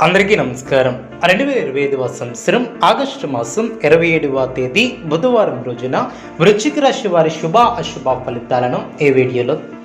అందరికీ నమస్కారం. రెండు వేల ఇరవై ఐదవ సంవత్సరం ఆగస్టు మాసం ఇరవై ఏడవ తేదీ బుధవారం రోజున వృశ్చిక రాశి వారి శుభ అశుభ ఫలితాలను ఈ వీడియోలో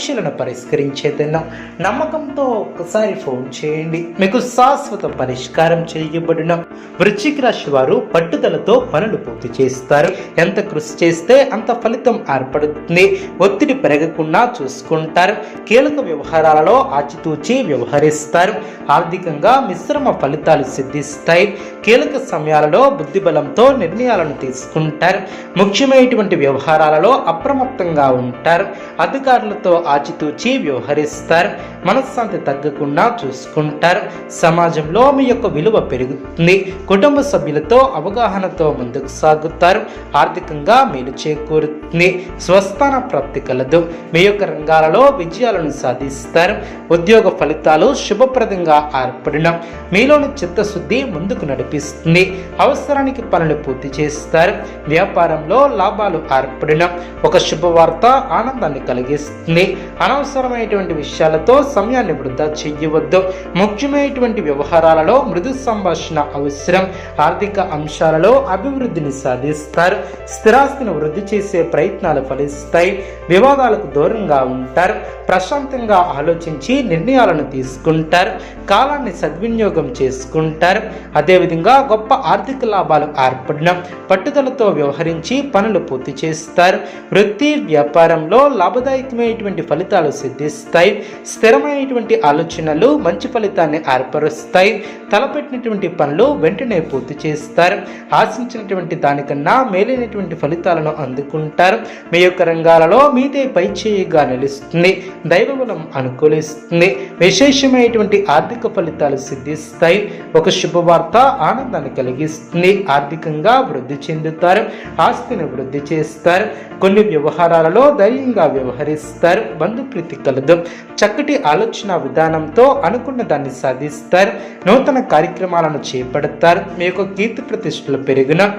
సమస్యలను పరిష్కరించేదన్నాం నమ్మకంతో ఒక్కసారి ఫోన్ చేయండి. మీకు శాశ్వత పరిష్కారం చేయబడిన వృశ్చిక రాశి వారు పట్టుదలతో పనులు పూర్తి చేస్తారు. ఎంత కృషి చేస్తే అంత ఫలితం ఏర్పడుతుంది. ఒత్తిడి పెరగకుండా చూసుకుంటారు. కీలక వ్యవహారాలలో ఆచితూచి వ్యవహరిస్తారు. ఆర్థికంగా మిశ్రమ ఫలితాలు సిద్ధిస్తాయి. కీలక సమయాలలో బుద్ధిబలంతో నిర్ణయాలను తీసుకుంటారు. ముఖ్యమైనటువంటి వ్యవహారాలలో అప్రమత్తంగా ఉంటారు. అధికారులతో ఆచితూచి వ్యవహరిస్తారు. మనశ్శాంతి తగ్గకుండా చూసుకుంటారు. సమాజంలో మీ యొక్క విలువ పెరుగుతుంది. కుటుంబ సభ్యులతో అవగాహనతో ముందుకు సాగుతారు. ఆర్థికంగా మేలు చేకూరుతుంది. స్వస్థాన ప్రాప్తి కలదు. మీ యొక్క రంగాలలో విజయాలను సాధిస్తారు. ఉద్యోగ ఫలితాలు శుభప్రదంగా ఏర్పడడం మీలోని చిత్తశుద్ధి ముందుకు నడిపిస్తుంది. అవసరానికి పనులు పూర్తి చేస్తారు. వ్యాపారంలో లాభాలు ఏర్పడడం ఒక శుభవార్త ఆనందాన్ని కలిగిస్తుంది. అనవసరమైనటువంటి విషయాలతో సమయాన్ని వృధా చెయ్యవద్దు ముఖ్యమైనటువంటి వ్యవహారాలలో మృదు సంభాషణ అవసరం. ఆర్థిక అంశాలలో అభివృద్ధిని సాధిస్తారు. స్థిరాస్తిని వృద్ధి చేసే ప్రయత్నాలు ఫలిస్తాయి. వివాదాలకు దూరంగా ఉంటారు. ప్రశాంతంగా ఆలోచించి నిర్ణయాలను తీసుకుంటారు. కాలాన్ని సద్వినియోగం చేసుకుంటారు. అదేవిధంగా గొప్ప ఆర్థిక లాభాలు ఏర్పడిన పట్టుదలతో వ్యవహరించి పనులు పూర్తి చేస్తారు. వృత్తి వ్యాపారంలో లాభదాయకమైనటువంటి ఫలితాలు సిద్ధిస్తాయి. స్థిరమైనటువంటి ఆలోచనలు మంచి ఫలితాన్ని ఏర్పరుస్తాయి. తలపెట్టినటువంటి పనులు వెంటనే పూర్తి చేస్తారు. ఆశించినటువంటి దానికన్నా మేలైనటువంటి ఫలితాలను అందుకుంటారు. మీ యొక్క రంగాలలో మీదే పై చేయిగా నిలుస్తుంది. దైవబలం అనుకూలిస్తుంది. విశేషమైనటువంటి ఆర్థిక ఫలితాలు సిద్ధిస్తాయి. ఒక శుభవార్త ఆనందాన్ని కలిగిస్తుంది. ఆర్థికంగా వృద్ధి చెందుతారు. ఆస్తిని వృద్ధి చేస్తారు. కొన్ని వ్యవహారాలలో ధైర్యంగా వ్యవహరిస్తారు. బంధుప్రీతి కలదు చక్కటి ఆలోచన విధానంతో అనుకున్న దాన్ని సాధిస్తారు. నూతన కార్యక్రమాలను చేపడతారు. మీ యొక్క కీర్తి ప్రతిష్టలు పెరిగిన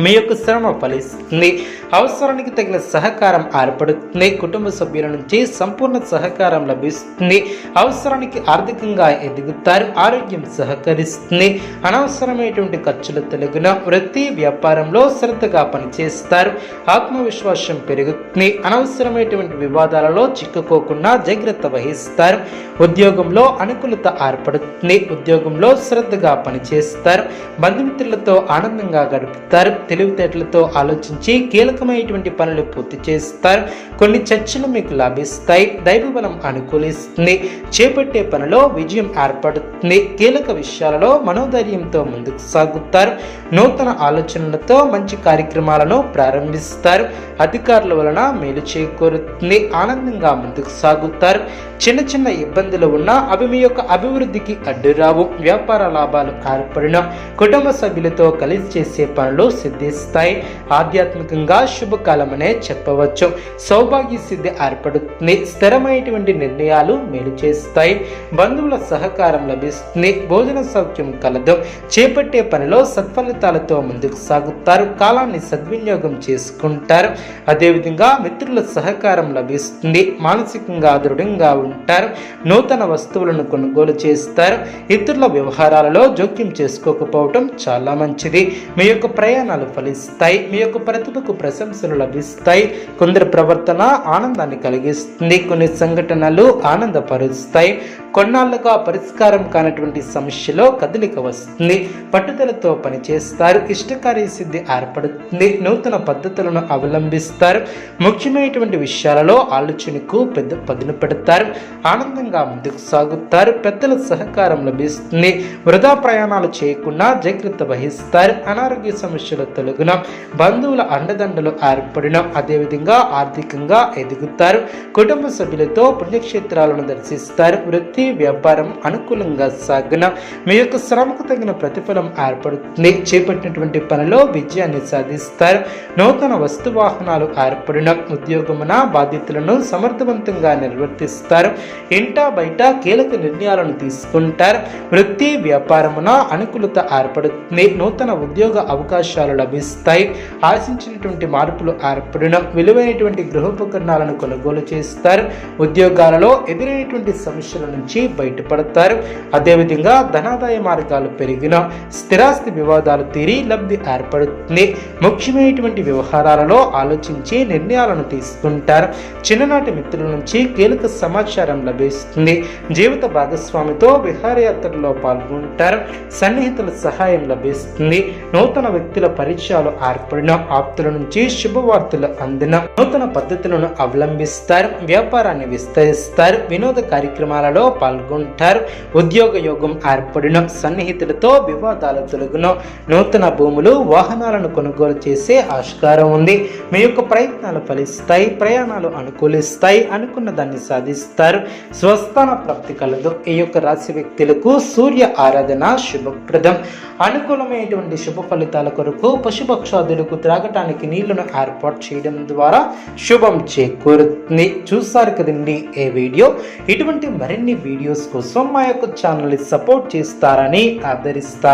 మీ యొక్క శ్రమ ఫలిస్తుంది. అవసరానికి తగిన సహకారం ఏర్పడుతుంది. కుటుంబ సభ్యుల నుంచి సంపూర్ణ సహకారం లభిస్తుంది. అవసరానికి ఆర్థికంగా ఎదుగుతారు. ఆరోగ్యం సహకరిస్తుంది. అనవసరమైనటువంటి ఖర్చులు తొలగిన వృత్తి వ్యాపారంలో శ్రద్ధగా పనిచేస్తారు. ఆత్మవిశ్వాసం పెరుగుతుంది. అనవసరమైనటువంటి వివాదాలలో చిక్కుకోకుండా జాగ్రత్త వహిస్తారు. ఉద్యోగంలో అనుకూలత ఏర్పడుతుంది. ఉద్యోగంలో శ్రద్ధగా పనిచేస్తారు. బంధుమిత్రులతో ఆనందంగా గడుపుతారు. తెలివితేటలతో ఆలోచించి కీలకమైనటువంటి పనులు పూర్తి చేస్తారు. కొన్ని చర్చలు మీకు లభిస్తాయి. దైవబలం అనుకూలిస్తుంది. చేపట్టే పనిలో విజయం ఏర్పడుతుంది. కీలక విషయాలలో మనోధైర్యంతో ముందుకు సాగుతారు. నూతన ఆలోచనలతో మంచి కార్యక్రమాలను ప్రారంభిస్తారు. అధికారుల వలన మేలు చేకూరుతుంది. ఆనందంగా ముందుకు సాగుతారు. చిన్న చిన్న ఇబ్బందులు ఉన్నా అవి మీ యొక్క అభివృద్ధికి అడ్డురావు. వ్యాపార లాభాలు ఏర్పడిన కుటుంబ సభ్యులతో కలిసి చేసే పనులు సిద్ధిస్తాయి. ఆధ్యాత్మికంగా శుభకాలమనే చెప్పవచ్చు. సౌభాగ్య సిద్ధి ఏర్పడుతుంది. స్థిరమైనటువంటి నిర్ణయాలు మేలు చేస్తాయి. బంధువుల సహకారం లభిస్తుంది. భోజన సౌఖ్యం కలదు. చేపట్టే పనిలో సత్ఫలితాలతో ముందుకు సాగుతారు. కాలాన్ని సద్వినియోగం చేసుకుంటారు. అదేవిధంగా మిత్రుల సహకారం లభిస్తుంది. మానసికంగా దృఢంగా ఉంటారు. నూతన వస్తువులను కొనుగోలు చేస్తారు. ఇతరుల వ్యవహారాలలో జోక్యం చేసుకోకపోవటం చాలా మంచిది. మీ యొక్క ప్రయాణాలు ఫలిస్తాయి. మీ యొక్క ప్రతిభకు ప్రశంసలు లభిస్తాయి. కొందరి ప్రవర్తన ఆనందాన్ని కలిగిస్తుంది. కొన్ని సంఘటనలు ఆనందపరుస్తాయి. కొన్నాళ్ళుగా పరిష్కారం కానటువంటి సమస్యలో కదలిక వస్తుంది. పట్టుదలతో పనిచేస్తారు. ఇష్టకార్య సిద్ధి ఏర్పడుతుంది. నూతన పద్ధతులను అవలంబిస్తారు. ముఖ్యమైనటువంటి విషయాలలో ఆలోచనకు పెద్ద పదును పెడతారు. ఆనందంగా ముందుకు సాగుతారు. పెద్దల సహకారం లభిస్తుంది. వృధా ప్రయాణాలు చేయకుండా జాగ్రత్త వహిస్తారు. అనారోగ్య సమస్యలు తొలగిన బంధువుల అండదండలు ఏర్పడిన అదేవిధంగా ఆర్థికంగా ఎదుగుతారు. కుటుంబ సభ్యులతో పుణ్యక్షేత్రాలను దర్శిస్తారు. వృత్తి వృత్తి వ్యాపారం అనుకూలంగా సాగిన మీ యొక్క శ్రమకు తగిన ప్రతిఫలం ఏర్పడుతుంది. చేపట్టినటువంటి పనిలో విజయాన్ని సాధిస్తారు. నూతన వస్తు వాహనాలు ఏర్పడిన ఉద్యోగమున బాధ్యతలను సమర్థవంతంగా నిర్వర్తిస్తారు. ఇంట బయట కీలక నిర్ణయాలను తీసుకుంటారు. వృత్తి వ్యాపారమున అనుకూలత ఏర్పడుతుంది. నూతన ఉద్యోగ అవకాశాలు లభిస్తాయి. ఆశించినటువంటి మార్పులు ఏర్పడిన విలువైనటువంటి గృహోపకరణాలను కొనుగోలు చేస్తారు. ఉద్యోగాలలో ఎదురైనటువంటి సమస్యల నుంచి బయటపడతారు. అదేవిధంగా ధనాదాయ మార్గాలు పెరిగిన స్థిరాస్తి వివాదాలు తీరి లబ్ధి ఏర్పడుతుంది. ముఖ్యమైనటువంటి వ్యవహారాలలో ఆలోచించి నిర్ణయాలను తీసుకుంటారు. చిన్ననాటి మిత్రుల నుంచి కీలక సమాచారం లభిస్తుంది. జీవిత భాగస్వామితో విహారయాత్రలో పాల్గొంటారు. సన్నిహితుల సహాయం లభిస్తుంది. నూతన వ్యక్తుల పరిచయాలు ఏర్పడిన ఆప్తుల నుంచి శుభవార్తలు అందిన నూతన పద్ధతులను అవలంబిస్తారు. వ్యాపారాన్ని విస్తరిస్తారు. వినోద కార్యక్రమాలలో పాల్గొంటారు. ఉద్యోగ యోగం ఏర్పడిన సన్నిహితులతో వివాదాలు తొలగున నూతన భూములు వాహనాలను కొనుగోలు చేసే ఆస్కారం ఉంది. మీ యొక్క ప్రయత్నాలు ఫలిస్తాయి ప్రయాణాలు అనుకూలిస్తాయి అనుకున్న దాన్ని సాధిస్తారు. స్వస్థాన ప్రాప్తి కలదు. ఈ యొక్క రాశి వ్యక్తులకు సూర్య ఆరాధన శుభప్రదం. అనుకూలమైనటువంటి శుభ ఫలితాల కొరకు పశుపక్షాదులకు త్రాగటానికి నీళ్ళను ఏర్పాటు చేయడం ద్వారా శుభం చేకూరుతుంది. చూస్తారు కదండి ఏ వీడియో? ఇటువంటి మరిన్ని వీడియోస్ కోసం మా యొక్క ఛానల్ని సపోర్ట్ చేస్తారని ఆదరిస్తారు.